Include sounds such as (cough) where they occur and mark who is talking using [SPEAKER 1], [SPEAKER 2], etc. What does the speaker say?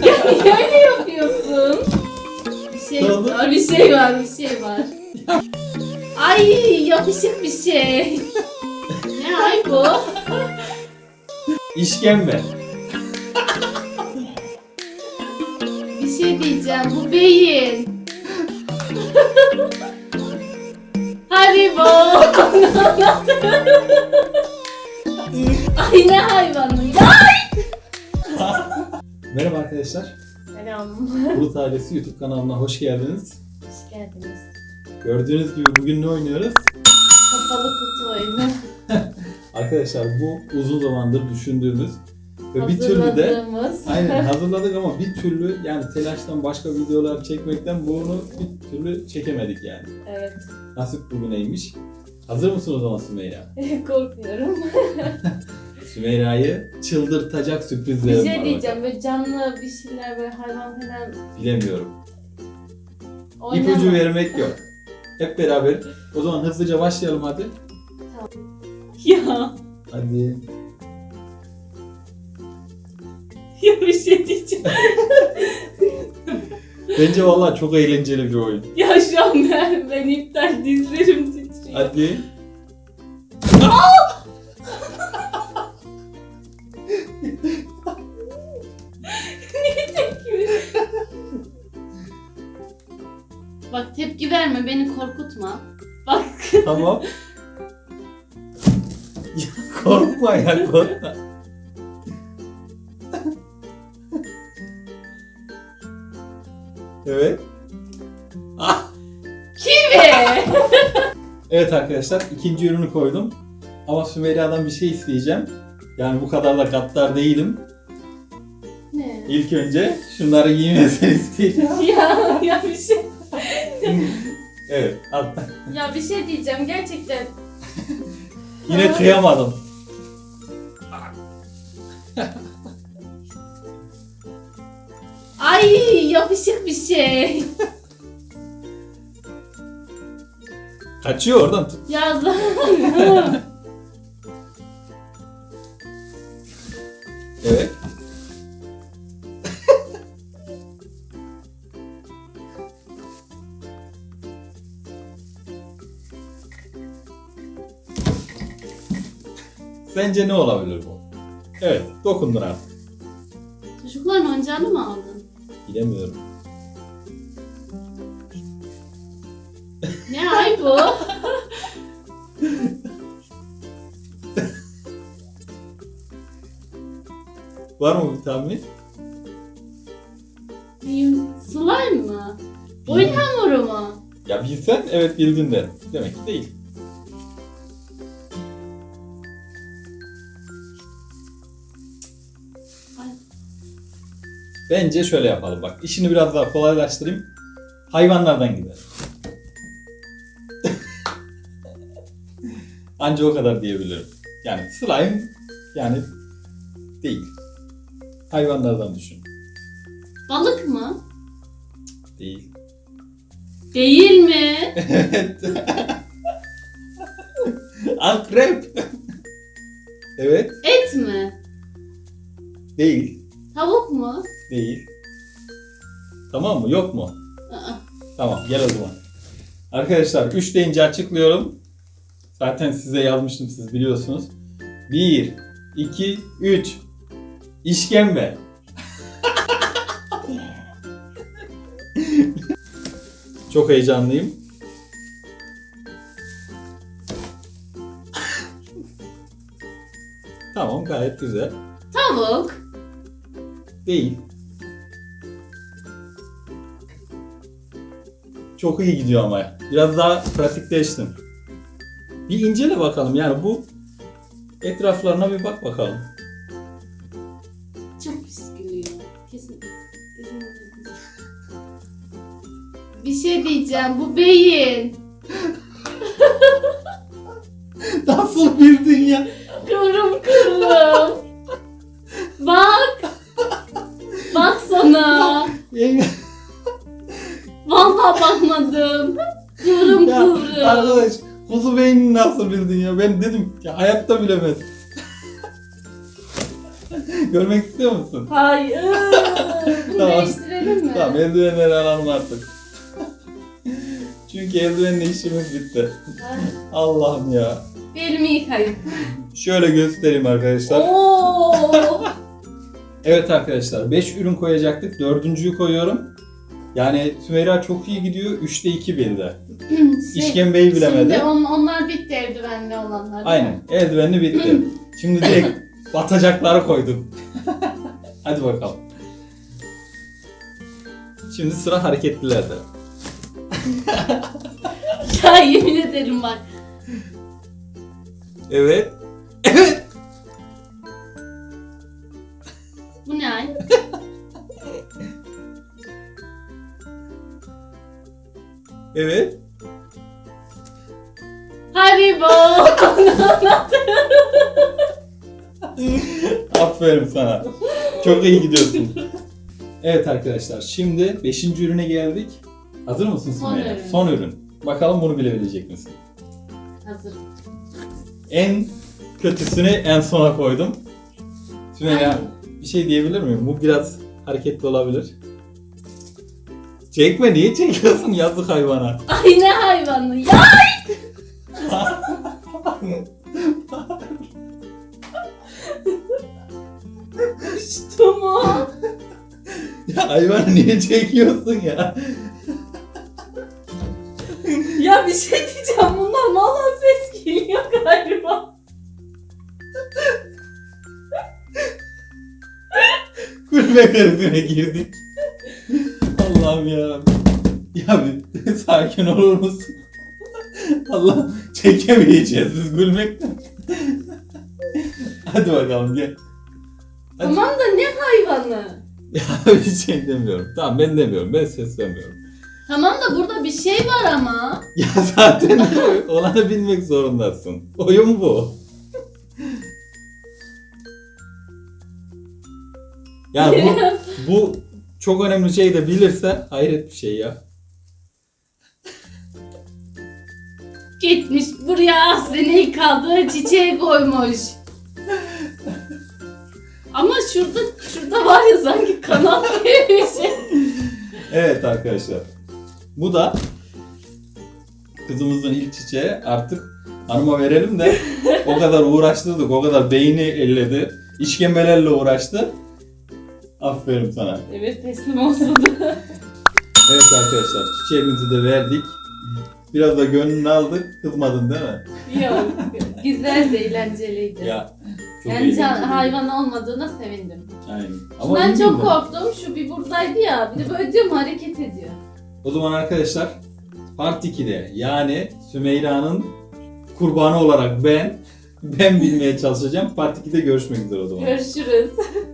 [SPEAKER 1] Niye öyle yapıyorsun? Bir şey
[SPEAKER 2] Ne oldu?
[SPEAKER 1] var, bir şey var, bir şey var. Ay yapışık bir şey. ne ay bu?
[SPEAKER 2] İşkembe.
[SPEAKER 1] Bir şey diyeceğim, bu beyin. Haribo. Ay ne hayvanı ya.
[SPEAKER 2] Merhaba arkadaşlar.
[SPEAKER 1] Selam.
[SPEAKER 2] Bulut Ailesi YouTube kanalına hoş geldiniz.
[SPEAKER 1] Hoş geldiniz.
[SPEAKER 2] Gördüğünüz gibi bugün ne oynuyoruz?
[SPEAKER 1] Kapalı kutu oyunu. (laughs)
[SPEAKER 2] Arkadaşlar bu uzun zamandır düşündüğümüz ve bir türlü de aynen (laughs) hazırladık ama bir türlü yani telaştan başka videolar çekmekten bunu bir türlü çekemedik yani.
[SPEAKER 1] Evet.
[SPEAKER 2] Nasip bugüneymiş. Hazır mısın o zaman Sümeyra? (laughs)
[SPEAKER 1] Korkuyorum.
[SPEAKER 2] Sümeyra'yı çıldırtacak
[SPEAKER 1] Bir
[SPEAKER 2] sürprizlerim
[SPEAKER 1] şey
[SPEAKER 2] var.
[SPEAKER 1] diyeceğim böyle canlı bir şeyler böyle hayvan falan
[SPEAKER 2] bakalım. Bilemiyorum.
[SPEAKER 1] oynama.
[SPEAKER 2] İpucu vermek yok. Hep beraber. O zaman hızlıca başlayalım hadi.
[SPEAKER 1] Ya.
[SPEAKER 2] Hadi.
[SPEAKER 1] Ya bir şey diyeceğim. (laughs)
[SPEAKER 2] Bence vallahi çok eğlenceli bir oyun.
[SPEAKER 1] ya şu an ben, ben iptal dizlerim titriyor.
[SPEAKER 2] Hadi.
[SPEAKER 1] Bak tepki verme beni korkutma. Bak
[SPEAKER 2] Tamam. Ya korkma ya korkma. evet. Ah!
[SPEAKER 1] kivi.
[SPEAKER 2] Evet arkadaşlar ikinci ürünü koydum. Ama Sümeyra'dan bir şey isteyeceğim. Yani bu kadar da gaddar değilim.
[SPEAKER 1] ne?
[SPEAKER 2] İlk önce şunları giymesini (laughs) isteyeceğim.
[SPEAKER 1] Ya ya bir şey. (laughs)
[SPEAKER 2] evet. al.
[SPEAKER 1] Ya bir şey diyeceğim gerçekten. (laughs)
[SPEAKER 2] Yine kıyamadım.
[SPEAKER 1] Ay yapışık bir şey.
[SPEAKER 2] Kaçıyor oradan tut.
[SPEAKER 1] Ya
[SPEAKER 2] Sence ne olabilir bu? Evet, dokundun artık.
[SPEAKER 1] Çocukların oyuncağını mı aldın?
[SPEAKER 2] Bilemiyorum.
[SPEAKER 1] Ne ay bu? (laughs)
[SPEAKER 2] Var mı bir tahmin?
[SPEAKER 1] Diyeyim, Slime mı? Oyun hamuru mu?
[SPEAKER 2] Ya bilsen evet bildin de. Demek ki değil. Bence şöyle yapalım bak. İşini biraz daha kolaylaştırayım. Hayvanlardan gider. (laughs) Anca o kadar diyebilirim. Yani slime yani değil. Hayvanlardan düşün.
[SPEAKER 1] balık mı?
[SPEAKER 2] Değil.
[SPEAKER 1] Değil mi?
[SPEAKER 2] Evet. (laughs) Akrep. evet.
[SPEAKER 1] Et mi?
[SPEAKER 2] Değil.
[SPEAKER 1] Tavuk mu?
[SPEAKER 2] Değil. Tamam mı? Yok mu?
[SPEAKER 1] Aa,
[SPEAKER 2] Tamam gel o zaman. Arkadaşlar 3 deyince açıklıyorum. Zaten size yazmıştım siz biliyorsunuz. 1, 2, 3. İşkembe. (laughs) Çok heyecanlıyım. tamam gayet güzel.
[SPEAKER 1] Tavuk.
[SPEAKER 2] Değil. Çok iyi gidiyor ama. Biraz daha pratikleştin. Bir incele bakalım yani bu etraflarına bir bak bakalım.
[SPEAKER 1] Çok pis gülüyor. Kesin. kesin Bir şey diyeceğim. Bu beyin. (laughs)
[SPEAKER 2] Nasıl bildin ya?
[SPEAKER 1] Kıvrım kıvrım. Bak. Bak sana. Vallahi
[SPEAKER 2] arkadaş kuzu beynini nasıl bildin ya? Ben dedim ya hayatta bilemez. (laughs) Görmek istiyor musun?
[SPEAKER 1] Hayır. (laughs) Bunu
[SPEAKER 2] Tamam.
[SPEAKER 1] değiştirelim mi?
[SPEAKER 2] Tamam eldivenleri alalım artık. (laughs) Çünkü eldivenle işimiz bitti.
[SPEAKER 1] Ay,
[SPEAKER 2] Allah'ım ya.
[SPEAKER 1] Bir elimi yıkayayım.
[SPEAKER 2] Şöyle göstereyim arkadaşlar.
[SPEAKER 1] Oo.
[SPEAKER 2] Evet arkadaşlar 5 ürün koyacaktık. Dördüncüyü koyuyorum. Yani Sümeyra çok iyi gidiyor. 3'te 2 bildi. İşkembeyi bilemedi.
[SPEAKER 1] Şimdi on, onlar bitti eldivenli olanlar.
[SPEAKER 2] Aynen. Eldivenli bitti. (clears throat) Şimdi direkt batacakları koydum. (laughs) Hadi bakalım. Şimdi sıra hareketlilerde. (laughs)
[SPEAKER 1] Ya yemin ederim bak.
[SPEAKER 2] Evet.
[SPEAKER 1] Bu
[SPEAKER 2] Evet.
[SPEAKER 1] Haribo. (laughs)
[SPEAKER 2] Aferin sana. Çok iyi gidiyorsun. Evet arkadaşlar şimdi 5. ürüne geldik. Hazır mısın
[SPEAKER 1] Son
[SPEAKER 2] Sümeyra?
[SPEAKER 1] ürün.
[SPEAKER 2] Son ürün. Bakalım bunu bilebilecek misin?
[SPEAKER 1] Hazır.
[SPEAKER 2] En kötüsünü en sona koydum. Sümeyra
[SPEAKER 1] Ay.
[SPEAKER 2] bir şey diyebilir miyim? Bu biraz hareketli olabilir. Çekme niye çekiyorsun yazık hayvana? (laughs)
[SPEAKER 1] Ay ne hayvanı ya. Uçtum o.
[SPEAKER 2] ya hayvanı niye çekiyorsun ya?
[SPEAKER 1] Ya bir şey diyeceğim bundan valla ses geliyor galiba.
[SPEAKER 2] Gülme krizine girdik. Allah'ım ya. Ya bir (laughs) sakin olur musun? Allah çekemeyeceğiz biz gülmekten. Hadi bakalım gel. Hadi.
[SPEAKER 1] Tamam da ne hayvanı? (laughs)
[SPEAKER 2] Ya bir şey demiyorum. Tamam ben demiyorum. Ben seslemiyorum.
[SPEAKER 1] Tamam da burada bir şey var ama. (laughs)
[SPEAKER 2] Ya zaten olanı bilmek zorundasın. Oyun bu. Yani bu, bu çok önemli şey de bilirse hayret bir şey ya.
[SPEAKER 1] Gitmiş buraya seni kaldığı çiçeği koymuş. Ama şurada şurada var ya sanki kanat gibi bir şey.
[SPEAKER 2] Evet arkadaşlar. Bu da kızımızın ilk çiçeği artık hanıma verelim de o kadar uğraştırdık, o kadar beyni elledi, işkembelerle uğraştı. Aferin sana.
[SPEAKER 1] Evet teslim olsun. (laughs)
[SPEAKER 2] Evet arkadaşlar çiçeğimizi de verdik. Biraz da gönlünü aldık. Kızmadın değil mi?
[SPEAKER 1] Yok. Güzel de eğlenceliydi.
[SPEAKER 2] Ya çok
[SPEAKER 1] yani can,
[SPEAKER 2] eğlenceli.
[SPEAKER 1] hayvan olmadığına sevindim.
[SPEAKER 2] Aynen.
[SPEAKER 1] ben
[SPEAKER 2] iyi
[SPEAKER 1] çok korktum. Şu bir buradaydı ya. Bir de böyle diyorum hareket ediyor.
[SPEAKER 2] O zaman arkadaşlar Part 2'de yani Sümeyra'nın kurbanı olarak ben ben bilmeye çalışacağım. Part 2'de görüşmek üzere o zaman.
[SPEAKER 1] Görüşürüz. (laughs)